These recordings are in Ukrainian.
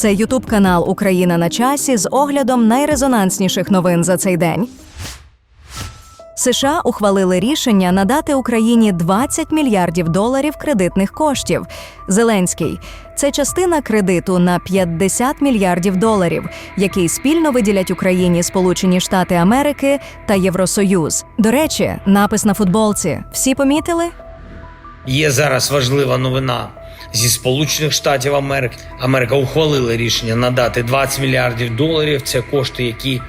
Це Ютуб канал Україна на часі з оглядом найрезонансніших новин за цей день. США ухвалили рішення надати Україні 20 мільярдів доларів кредитних коштів. Зеленський це частина кредиту на 50 мільярдів доларів, який спільно виділять Україні Сполучені Штати Америки та Євросоюз. До речі, напис на футболці. Всі помітили? Є зараз важлива новина зі Сполучених Штатів Америки. Америка ухвалила рішення надати 20 мільярдів доларів. Це кошти, які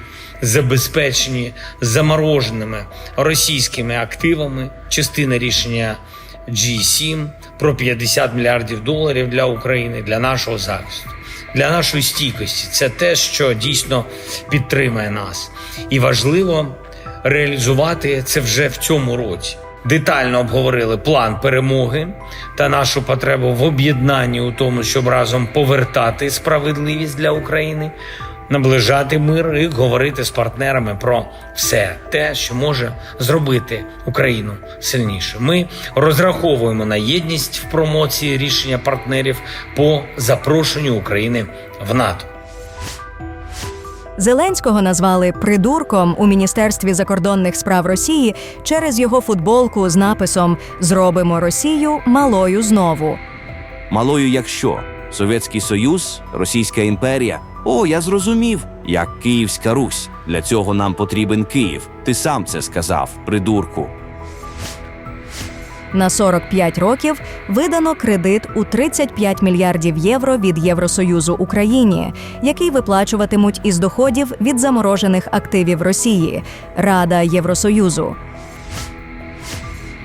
забезпечені замороженими російськими активами. Частина рішення G7 про 50 мільярдів доларів для України для нашого захисту. Для нашої стійкості це те, що дійсно підтримає нас, і важливо реалізувати це вже в цьому році. Детально обговорили план перемоги та нашу потребу в об'єднанні у тому, щоб разом повертати справедливість для України, наближати мир і говорити з партнерами про все те, що може зробити Україну сильніше. Ми розраховуємо на єдність в промоції рішення партнерів по запрошенню України в НАТО. Зеленського назвали придурком у Міністерстві закордонних справ Росії через його футболку з написом Зробимо Росію малою знову. Малою якщо? Совєтський Союз, Російська імперія. О, я зрозумів, як Київська Русь. Для цього нам потрібен Київ. Ти сам це сказав, придурку. На 45 років видано кредит у 35 мільярдів євро від Євросоюзу Україні, який виплачуватимуть із доходів від заморожених активів Росії Рада Євросоюзу.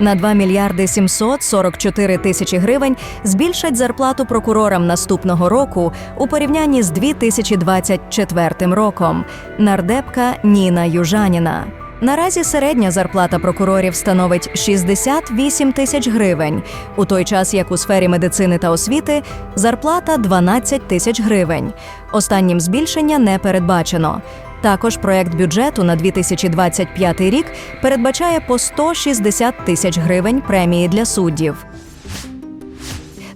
На 2 мільярди 744 тисячі гривень збільшать зарплату прокурорам наступного року у порівнянні з 2024 роком. Нардепка Ніна Южаніна. Наразі середня зарплата прокурорів становить 68 тисяч гривень, у той час як у сфері медицини та освіти зарплата 12 тисяч гривень. Останнім збільшення не передбачено. Також проект бюджету на 2025 рік передбачає по 160 тисяч гривень премії для суддів.